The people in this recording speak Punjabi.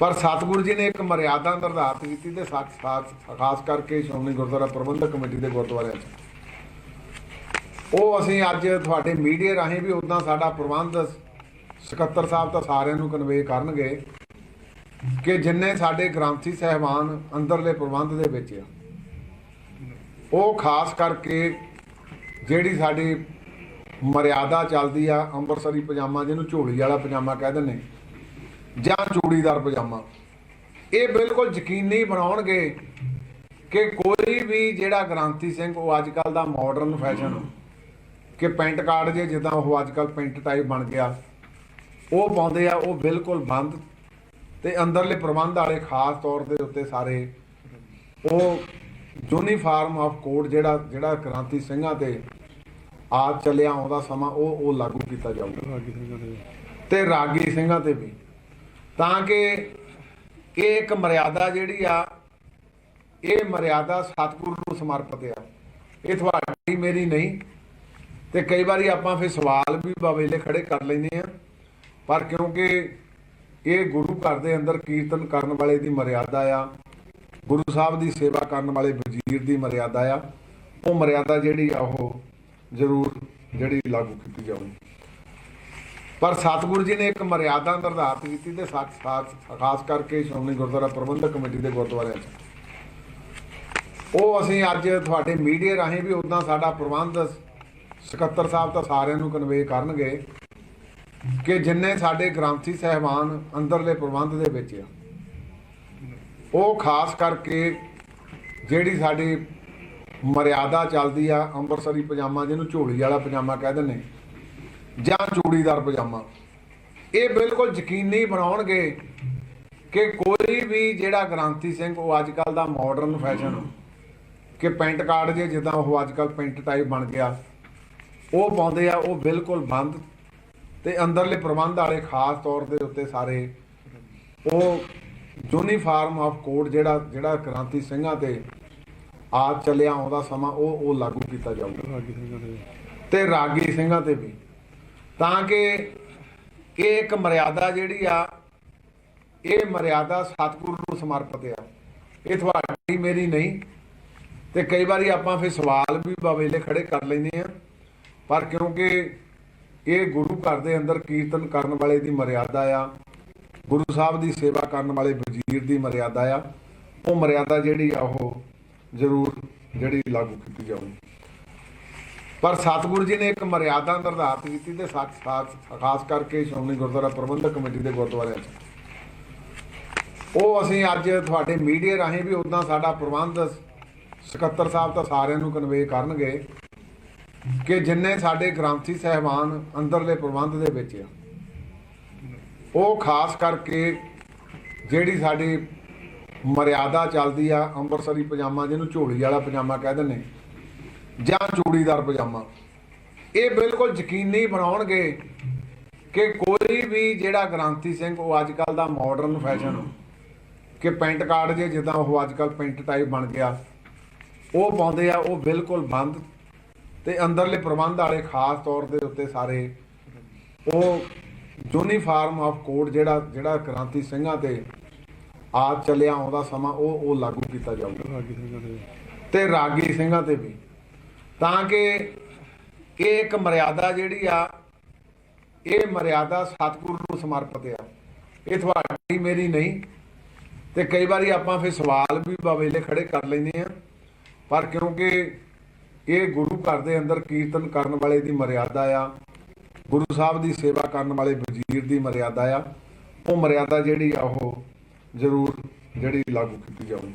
ਪਰ ਸਤਿਗੁਰੂ ਜੀ ਨੇ ਇੱਕ ਮਰਿਆਦਾ ਨਿਰਧਾਰਤ ਕੀਤੀ ਤੇ ਸਾ- ਸਾ- ਖਾਸ ਕਰਕੇ ਸ਼੍ਰੋਮਣੀ ਗੁਰਦੁਆਰਾ ਪ੍ਰਬੰਧਕ ਕਮੇਟੀ ਦੇ ਗੁਰਦੁਆਰਿਆਂ 'ਚ। ਉਹ ਅਸੀਂ ਅੱਜ ਤੁਹਾਡੇ ਮੀਡੀਆ ਰਾਹੀਂ ਵੀ ਉਦਾਂ ਸਾਡਾ ਪ੍ਰਬੰਧ ਸਕੱਤਰ ਸਾਹਿਬ ਤਾਂ ਸਾਰਿਆਂ ਨੂੰ ਕਨਵੇ ਕਰਨਗੇ ਕਿ ਜਿੰਨੇ ਸਾਡੇ ਗ੍ਰੰਥੀ ਸਹਿਬਾਨ ਅੰਦਰਲੇ ਪ੍ਰਬੰਧ ਦੇ ਵਿੱਚ ਆ, ਉਹ ਖਾਸ ਕਰਕੇ ਜਿਹੜੀ ਸਾਡੀ ਮਰਿਆਦਾ ਚੱਲਦੀ ਆ ਅੰਮ੍ਰਿਤਸਰੀ ਪਜਾਮਾ ਜਿਹਨੂੰ ਝੋਲੀ ਵਾਲਾ ਪਜਾਮਾ ਕਹਿ ਦਿੰਦੇ ਜਾਂ ਚੂੜੀਦਾਰ ਪਜਾਮਾ। ਇਹ ਬਿਲਕੁਲ ਯਕੀਨੀ ਬਣਾਉਣਗੇ ਕਿ ਕੋਈ ਵੀ ਜਿਹੜਾ ਗ੍ਰਾਂਤੀ ਸਿੰਘ ਉਹ ਅੱਜ ਕੱਲ ਦਾ ਮਾਡਰਨ ਫੈਸ਼ਨ ਕਿ ਪੈਂਟ ਕਾਰਡ ਜੇ ਜਿੱਦਾਂ ਉਹ ਅੱਜ ਕੱਲ ਪੈਂਟ ਟਾਈਪ ਬਣ ਗਿਆ ਉਹ ਪਾਉਂਦੇ ਆ ਉਹ ਬਿਲਕੁਲ ਬੰਦ ਤੇ ਅੰਦਰਲੇ ਪ੍ਰਬੰਧ ਵਾਲੇ ਖਾਸ ਤੌਰ ਦੇ ਉੱਤੇ ਸਾਰੇ ਉਹ ਯੂਨੀਫਾਰਮ ਆਫ ਕੋਡ ਜਿਹੜਾ ਜਿਹੜਾ ਕ੍ਰਾਂਤੀ ਸਿੰਘਾਂ ਤੇ ਆ ਚੱਲਿਆ ਆਉਂਦਾ ਸਮਾਂ ਉਹ ਉਹ ਲਾਗੂ ਕੀਤਾ ਜਾਊਗਾ। ਤੇ ਰਾਗੀ ਸਿੰਘਾਂ ਤੇ ਵੀ। ਤਾਂ ਕਿ ਇਹ ਇੱਕ ਮਰਿਆਦਾ ਜਿਹੜੀ ਆ, ਇਹ ਮਰਿਆਦਾ ਸਤਿਗੁਰੂ ਨੂੰ ਸਮਰਪਿਤ ਆ। ਇਹ ਤੁਹਾਡੀ, ਮੇਰੀ ਨਹੀਂ। ਤੇ ਕਈ ਵਾਰੀ ਆਪਾਂ ਫਿਰ ਸਵਾਲ ਵੀ ਬਵੇਲੇ ਖੜੇ ਕਰ ਲੈਂਦੇ ਆ। ਪਰ ਕਿਉਂਕਿ ਇਹ ਗੁਰੂ ਘਰ ਦੇ ਅੰਦਰ ਕੀਰਤਨ ਕਰਨ ਵਾਲੇ ਦੀ ਮਰਿਆਦਾ ਆ, ਗੁਰੂ ਸਾਹਿਬ ਦੀ ਸੇਵਾ ਕਰਨ ਵਾਲੇ ਵਜ਼ੀਰ ਦੀ ਮਰਿਆਦਾ ਆ, ਉਹ ਮਰਿਆਦਾ ਜਿਹੜੀ ਆ, ਉਹ ਜ਼ਰੂਰ ਜਿਹੜੀ ਲਾਗੂ ਕੀਤੀ ਜਾਊਗੀ। ਪਰ ਸਤਿਗੁਰੂ ਜੀ ਨੇ ਇੱਕ ਮਰਿਆਦਾ ਨਿਰਧਾਰਤ ਕੀਤੀ ਤੇ ਸਾ- ਸਾ- ਖਾਸ ਕਰਕੇ ਸ਼੍ਰੋਮਣੀ ਗੁਰਦੁਆਰਾ ਪ੍ਰਬੰਧਕ ਕਮੇਟੀ ਦੇ ਗੁਰਦੁਆਰਿਆਂ 'ਚ। ਉਹ ਅਸੀਂ ਅੱਜ ਤੁਹਾਡੇ ਮੀਡੀਆ ਰਾਹੀਂ ਵੀ ਉਦਾਂ ਸਾਡਾ ਪ੍ਰਬੰਧ ਸਕੱਤਰ ਸਾਹਿਬ ਤਾਂ ਸਾਰਿਆਂ ਨੂੰ ਕਨਵੇ ਕਰਨਗੇ ਕਿ ਜਿੰਨੇ ਸਾਡੇ ਗ੍ਰੰਥੀ ਸਹਿਬਾਨ ਅੰਦਰਲੇ ਪ੍ਰਬੰਧ ਦੇ ਵਿੱਚ ਆ, ਉਹ ਖਾਸ ਕਰਕੇ ਜਿਹੜੀ ਸਾਡੀ ਮਰਿਆਦਾ ਚੱਲਦੀ ਆ ਅੰਮ੍ਰਿਤਸਰੀ ਪਜਾਮਾ ਜਿਹਨੂੰ ਝੋਲੀ ਵਾਲਾ ਪਜਾਮਾ ਕਹਿ ਦਿੰਦੇ ਜਾਂ ਚੂੜੀਦਾਰ ਪਜਾਮਾ। ਇਹ ਬਿਲਕੁਲ ਯਕੀਨੀ ਬਣਾਉਣਗੇ ਕਿ ਕੋਈ ਵੀ ਜਿਹੜਾ ਗ੍ਰਾਂਤੀ ਸਿੰਘ ਉਹ ਅੱਜ ਕੱਲ ਦਾ ਮਾਡਰਨ ਫੈਸ਼ਨ ਕਿ ਪੈਂਟ ਕਾਰਡ ਜੇ ਜਿੱਦਾਂ ਉਹ ਅੱਜ ਕੱਲ ਪੈਂਟ ਟਾਈਪ ਬਣ ਗਿਆ ਉਹ ਪਾਉਂਦੇ ਆ ਉਹ ਬਿਲਕੁਲ ਬੰਦ ਤੇ ਅੰਦਰਲੇ ਪ੍ਰਬੰਧ ਵਾਲੇ ਖਾਸ ਤੌਰ ਦੇ ਉੱਤੇ ਸਾਰੇ ਉਹ ਯੂਨੀਫਾਰਮ ਆਫ ਕੋਡ ਜਿਹੜਾ ਜਿਹੜਾ ਕ੍ਰਾਂਤੀ ਸਿੰਘਾਂ ਤੇ ਆ ਚੱਲਿਆ ਆਉਂਦਾ ਸਮਾਂ ਉਹ ਉਹ ਲਾਗੂ ਕੀਤਾ ਜਾਊਗਾ। ਤੇ ਰਾਗੀ ਸਿੰਘਾਂ ਤੇ ਵੀ। ਤਾਂ ਕਿ ਇਹ ਇੱਕ ਮਰਿਆਦਾ ਜਿਹੜੀ ਆ, ਇਹ ਮਰਿਆਦਾ ਸਤਿਗੁਰੂ ਨੂੰ ਸਮਰਪਿਤ ਆ। ਇਹ ਤੁਹਾਡੀ ਮੇਰੀ ਨਹੀਂ, ਤੇ ਕਈ ਵਾਰੀ ਆਪਾਂ ਫਿਰ ਸਵਾਲ ਵੀ ਬਵੇਲੇ ਖੜੇ ਕਰ ਲੈਂਦੇ ਆ। ਪਰ ਕਿਉਂਕਿ ਇਹ ਗੁਰੂ ਘਰ ਦੇ ਅੰਦਰ ਕੀਰਤਨ ਕਰਨ ਵਾਲੇ ਦੀ ਮਰਿਆਦਾ ਆ, ਗੁਰੂ ਸਾਹਿਬ ਦੀ ਸੇਵਾ ਕਰਨ ਵਾਲੇ ਵਜ਼ੀਰ ਦੀ ਮਰਿਆਦਾ ਆ, ਉਹ ਮਰਿਆਦਾ ਜਿਹੜੀ ਆ, ਉਹ ਜ਼ਰੂਰ ਜਿਹੜੀ ਲਾਗੂ ਕੀਤੀ ਜਾਊਗੀ। ਪਰ ਸਤਿਗੁਰੂ ਜੀ ਨੇ ਇੱਕ ਮਰਿਆਦਾ ਨਿਰਧਾਰਤ ਕੀਤੀ ਤੇ ਸਾ- ਸਾ- ਖਾਸ ਕਰਕੇ ਸ਼੍ਰੋਮਣੀ ਗੁਰਦੁਆਰਾ ਪ੍ਰਬੰਧਕ ਕਮੇਟੀ ਦੇ ਗੁਰਦੁਆਰਿਆਂ 'ਚ। ਉਹ ਅਸੀਂ ਅੱਜ ਤੁਹਾਡੇ ਮੀਡੀਆ ਰਾਹੀਂ ਵੀ ਉਦਾਂ ਸਾਡਾ ਪ੍ਰਬੰਧ ਸਕੱਤਰ ਸਾਹਿਬ ਤਾਂ ਸਾਰਿਆਂ ਨੂੰ ਕਨਵੇ ਕਰਨਗੇ ਕਿ ਜਿੰਨੇ ਸਾਡੇ ਗ੍ਰੰਥੀ ਸਹਿਬਾਨ ਅੰਦਰਲੇ ਪ੍ਰਬੰਧ ਦੇ ਵਿੱਚ ਆ, ਉਹ ਖਾਸ ਕਰਕੇ ਜਿਹੜੀ ਸਾਡੀ ਮਰਿਆਦਾ ਚੱਲਦੀ ਆ ਅੰਮ੍ਰਿਤਸਰੀ ਪਜਾਮਾ ਜਿਹਨੂੰ ਝੋਲੀ ਵਾਲਾ ਪਜਾਮਾ ਕਹਿ ਦਿੰਦੇ ਜਾਂ ਚੂੜੀਦਾਰ ਪਜਾਮਾ। ਇਹ ਬਿਲਕੁਲ ਯਕੀਨੀ ਬਣਾਉਣਗੇ ਕਿ ਕੋਈ ਵੀ ਜਿਹੜਾ ਗ੍ਰਾਂਤੀ ਸਿੰਘ ਉਹ ਅੱਜ ਕੱਲ ਦਾ ਮਾਡਰਨ ਫੈਸ਼ਨ ਕਿ ਪੈਂਟ ਕਾਰਡ ਜੇ ਜਿੱਦਾਂ ਉਹ ਅੱਜ ਕੱਲ ਪੈਂਟ ਟਾਈਪ ਬਣ ਗਿਆ ਉਹ ਪਾਉਂਦੇ ਆ ਉਹ ਬਿਲਕੁਲ ਬੰਦ ਤੇ ਅੰਦਰਲੇ ਪ੍ਰਬੰਧ ਵਾਲੇ ਖਾਸ ਤੌਰ ਦੇ ਉੱਤੇ ਸਾਰੇ ਉਹ ਯੂਨੀਫਾਰਮ ਆਫ ਕੋਡ ਜਿਹੜਾ ਜਿਹੜਾ ਕ੍ਰਾਂਤੀ ਸਿੰਘਾਂ ਤੇ ਆ ਚੱਲਿਆ ਆਉਂਦਾ ਸਮਾਂ ਉਹ ਉਹ ਲਾਗੂ ਕੀਤਾ ਜਾਊਗਾ। ਤੇ ਰਾਗੀ ਸਿੰਘਾਂ ਤੇ ਵੀ। ਤਾਂ ਕਿ ਇਹ ਇੱਕ ਮਰਿਆਦਾ ਜਿਹੜੀ ਆ, ਇਹ ਮਰਿਆਦਾ ਸਤਿਗੁਰੂ ਨੂੰ ਸਮਰਪਿਤ ਆ। ਇਹ ਤੁਹਾਡੀ ਮੇਰੀ ਨਹੀਂ। ਤੇ ਕਈ ਵਾਰੀ ਆਪਾਂ ਫਿਰ ਸਵਾਲ ਵੀ ਬਵੇਲੇ ਖੜੇ ਕਰ ਲੈਂਦੇ ਆ। ਪਰ ਕਿਉਂਕਿ ਇਹ ਗੁਰੂ ਘਰ ਦੇ ਅੰਦਰ ਕੀਰਤਨ ਕਰਨ ਵਾਲੇ ਦੀ ਮਰਿਆਦਾ ਆ, ਗੁਰੂ ਸਾਹਿਬ ਦੀ ਸੇਵਾ ਕਰਨ ਵਾਲੇ ਵਜ਼ੀਰ ਦੀ ਮਰਿਆਦਾ ਆ, ਉਹ ਮਰਿਆਦਾ ਜਿਹੜੀ ਆ, ਉਹ ਜ਼ਰੂਰ ਜਿਹੜੀ ਲਾਗੂ ਕੀਤੀ ਜਾਊਗੀ।